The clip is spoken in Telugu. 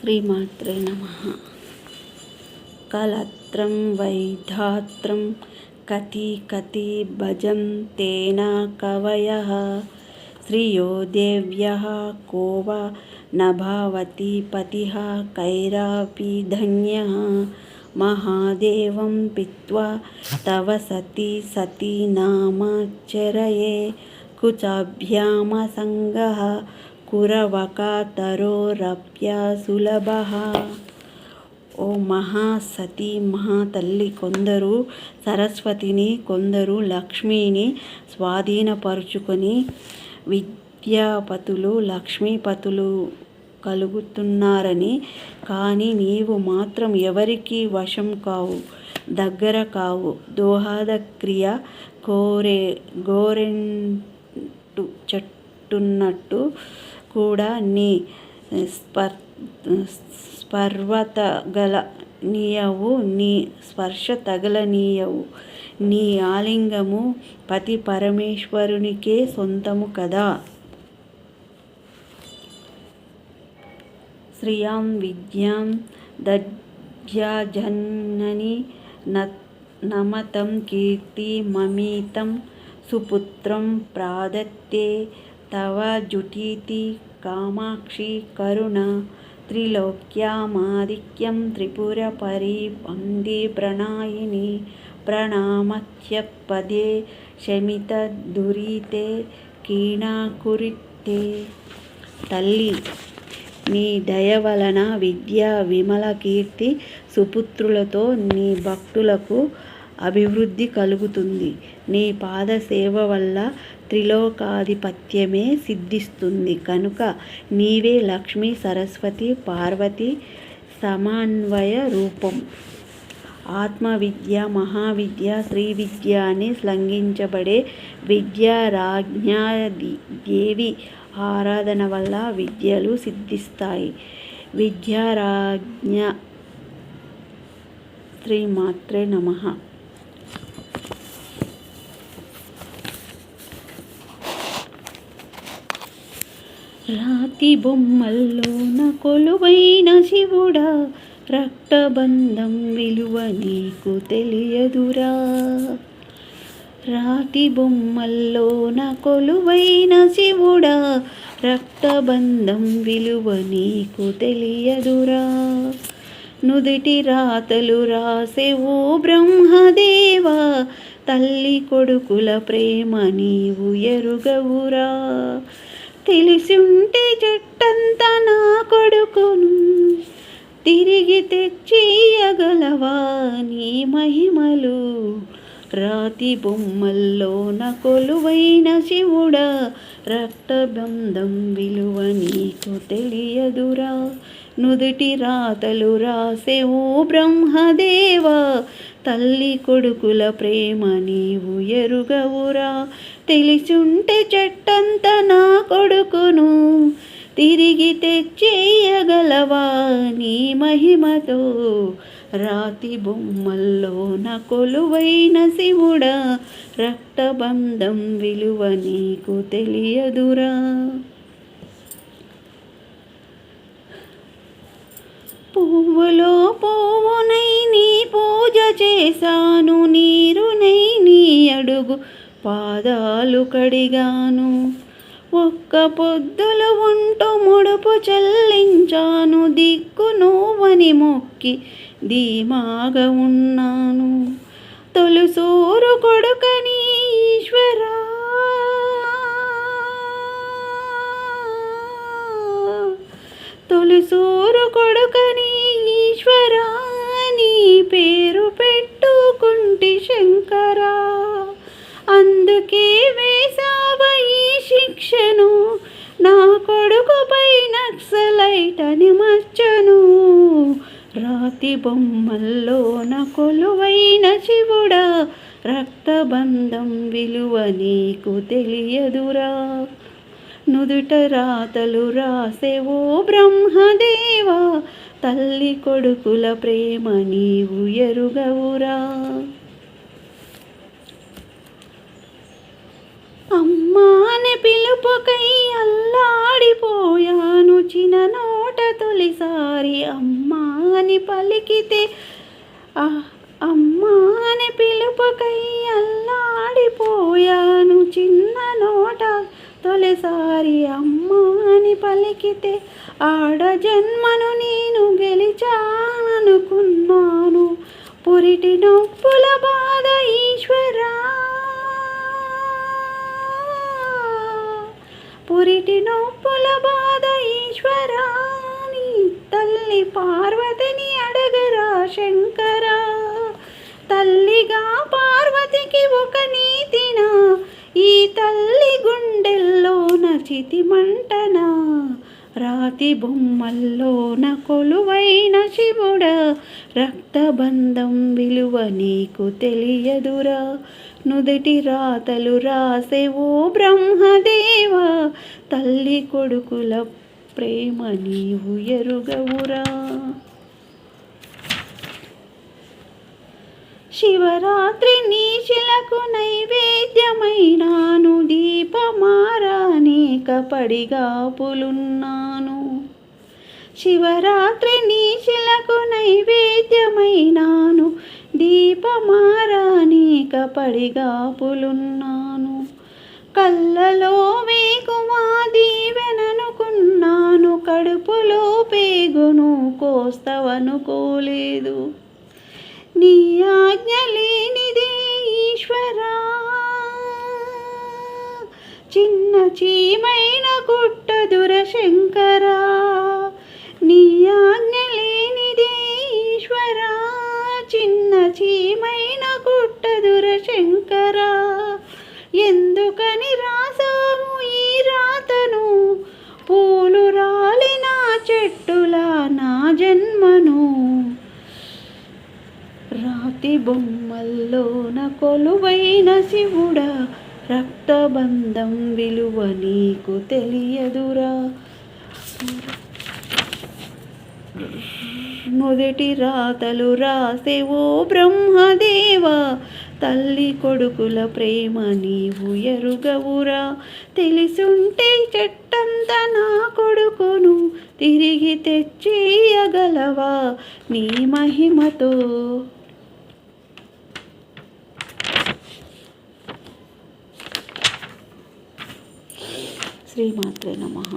श्रीमात्रे नम। कलत्र, वैधात्र, कति कति भजं तेन कवयः। श्रियो देव्यः को वा न भवति पतिः, कैरापि धन्यः। महादेवं पीत्वा तव सति सती नामाचरये కురవకాతరోరప్యసులభः ఓ మహాసతి మహాతల్లి కొందరు సరస్వతిని కొందరు లక్ష్మిని స్వాధీనపరుచుకొని విద్యాపతులు లక్ష్మీపతులు కలుగుతున్నారని కానీ నీవు మాత్రం ఎవరికి వశం కావు దగ్గర కావు దోహద క్రియ కోరే గోరెంటు చెట్టున్నట్టు కూడా నీ స్పర్ స్పర్వతగలనీయవు నీ స్పర్శ తగలనీయవు నీ ఆలింగము పతి పరమేశ్వరునికే సొంతము కదా. శ్రియాం విద్యాం దజ్యాజన్నని నమతం కీర్తి మమీతం సుపుత్రం ప్రాదత్తే తవ జుటీతి కామాక్షి కరుణ త్రిలోక్యామాదిక్యం త్రిపురపరి వందే ప్రణాయిని ప్రణామత్యపదే శమితదురితే కీణాకురితే తల్లి నీ దయ వలన విద్య విమల కీర్తి సుపుత్రులతో నీ భక్తులకు అభివృద్ధి కలుగుతుంది. నీ పాద సేవ వల్ల త్రిలోకాధిపత్యమే సిద్ధిస్తుంది. కనుక నీవే లక్ష్మీ సరస్వతి పార్వతి సమన్వయ రూపం. ఆత్మవిద్య మహావిద్య శ్రీ విద్య అని శ్లంఘించబడే విద్యారాజ్ఞాదేవి ఆరాధన వల్ల విద్యలు సిద్ధిస్తాయి. విద్యారాజ్ఞ శ్రీమాత్రే నమ. రాతి బొమ్మల్లోన కొలువైన శివుడా రక్తబంధం విలువ నీకు తెలియదురా. రాతి బొమ్మల్లోన కొలువైన శివుడా రక్తబంధం విలువ నీకు తెలియదురా. నుదుటి రాతలు రాసేవో బ్రహ్మదేవా తల్లి కొడుకుల ప్రేమ నీవు ఎరుగవురా. తెలిసుంటే చెట్టంతా నా కొడుకును. తిరిగి తెచ్చియగలవా నీ మహిమలు? రాతి బొమ్మల్లోన కొలువైన శివుడా రక్తబంధం విలువ నీకు తెలియదురా. నుదుటి రాతలు రాసేవో బ్రహ్మదేవా. తల్లి కొడుకుల ప్రేమ నీవు ఎరుగవురా. తెలిసుంటే చెట్టంత నా తిరిగి తెచ్చేయగలవా నీ మహిమతో? రాతి బొమ్మల్లో నా కొలువైన శివుడా రక్తబంధం విలువ నీకు తెలియదురా. పువ్వులో పువ్వునై నీ పూజ చేశాను నీరునై నీ అడుగు పాదాలు కడిగాను. ఒక్క పొద్దులు ఉంటూ ముడుపు చెల్లించాను దిక్కు నువ్వని మొక్కి ధీమాగా ఉన్నాను. తొలుసూరు కొడుకని ఈశ్వరా. తొలుసూరు రాతి బొమ్మల్లోన కొలువైన శివుడా రక్తబంధం విలువ నీకు తెలియదురా. నుదుట రాతలు రాసేవో బ్రహ్మదేవా తల్లి కొడుకుల ప్రేమ నీవు ఎరుగవురా. అమ్మా పిలుపుకై అల్లాడిపోయాను చిన్న నోట తొలిసారి అమ్మా అని పలికితే అమ్మా అని పిలుపుకై అల్లాడిపోయాను చిన్న నోట. తొలిసారి అమ్మా అని పలికితే ఆడ జన్మను నేను గెలిచాననుకున్నాను. పురిటి నొప్పుల బాధ ఈశ్వరా. పురిటి నొప్పుల బాధ ఈశ్వరా. నీ తల్లి పార్వతి శంకరా. తల్లిగా పార్వతికి ఒక నీతిన ఈ తల్లి గుండెల్లోన చితి మంటన? రాతి బొమ్మల్లోన కొలువైన శివుడ రక్తబంధం విలువ నీకు తెలియదురా. నుదటి రాతలు రాసే ఓ బ్రహ్మదేవ తల్లి కొడుకుల ప్రేమ నీవు ఎరుగవురా. శివరాత్రి నీశిలకు నైవేద్యమైనాను దీపమారానేక పడిగాపులున్నాను శివరాత్రి నీశిలకు నైవేద్యమైనాను దీపమారానేక పడిగాపులున్నాను కళ్ళలో వేకుమా దీవెననుకున్నాను కడుపులో పేగును కోస్తవనుకోలేదు. నీ ఆజ్ఞ లేనిదే ఈశ్వరా. చిన్న చీమైన గుట్ట దురశంకరా. నీ ఆజ్ఞ లేనిదే ఈశ్వరా. చిన్న చీమైన గుట్ట దురశంకరా. ఎందుకని బొమ్మల్లోన కొలువైన శివుడా రక్తబంధం విలువ నీకు తెలియదురా. మొదటి రాతలు రాసే ఓ బ్రహ్మదేవ తల్లి కొడుకుల ప్రేమ నీవు ఎరుగవురా. తెలిసుంటే చెట్టంత నా కొడుకును తిరిగి తెచ్చేయగలవా నీ మహిమతో? శ్రీమాత్రే నమః